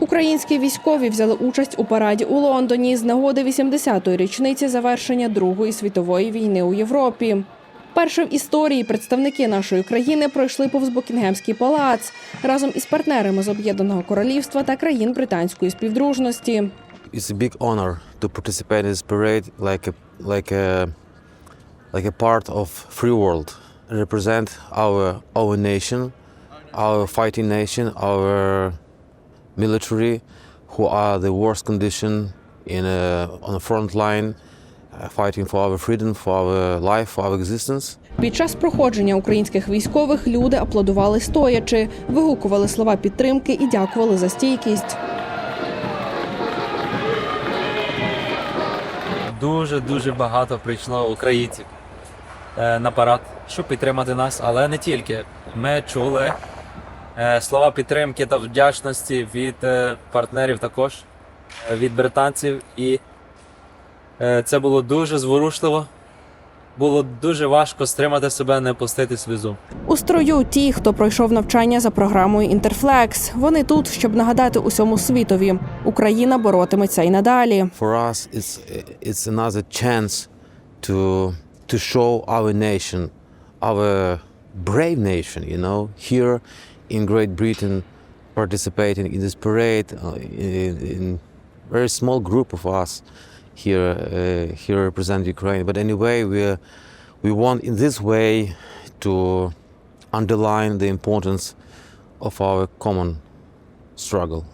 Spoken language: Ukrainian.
Українські військові взяли участь у параді у Лондоні з нагоди 80-ї річниці завершення Другої світової війни у Європі. Перше в історії представники нашої країни пройшли повз Букінгемський палац разом із партнерами з Об'єднаного Королівства та країн британської співдружності. It's a big honor to participate in this parade like a like a like a part of free world. Represent our our nation, our fighting nation, our military, who are the worst condition in a, on the front line, uh, fighting for our freedom, for our life, for our existence. Під час проходження українських військових люди аплодували стоячи, вигукували слова підтримки і дякували за стійкість. дуже дуже багато прийшло українців е, на парад, щоб підтримати нас, але не тільки. Ми чули слова підтримки та вдячності від е, партнерів також, е, від британців, і е, це було дуже зворушливо. Було дуже важко стримати себе, не пустити сльозу. У строю ті, хто пройшов навчання за програмою Інтерфлекс. Вони тут, щоб нагадати усьому світові. Україна боротиметься і надалі. For us, it's it's another chance to to show our nation, our brave nation. You know, here in Great Britain, participating in this parade, uh, in, in very small group of us here uh, here represent Ukraine. But anyway, we we want in this way to underline the importance of our common struggle.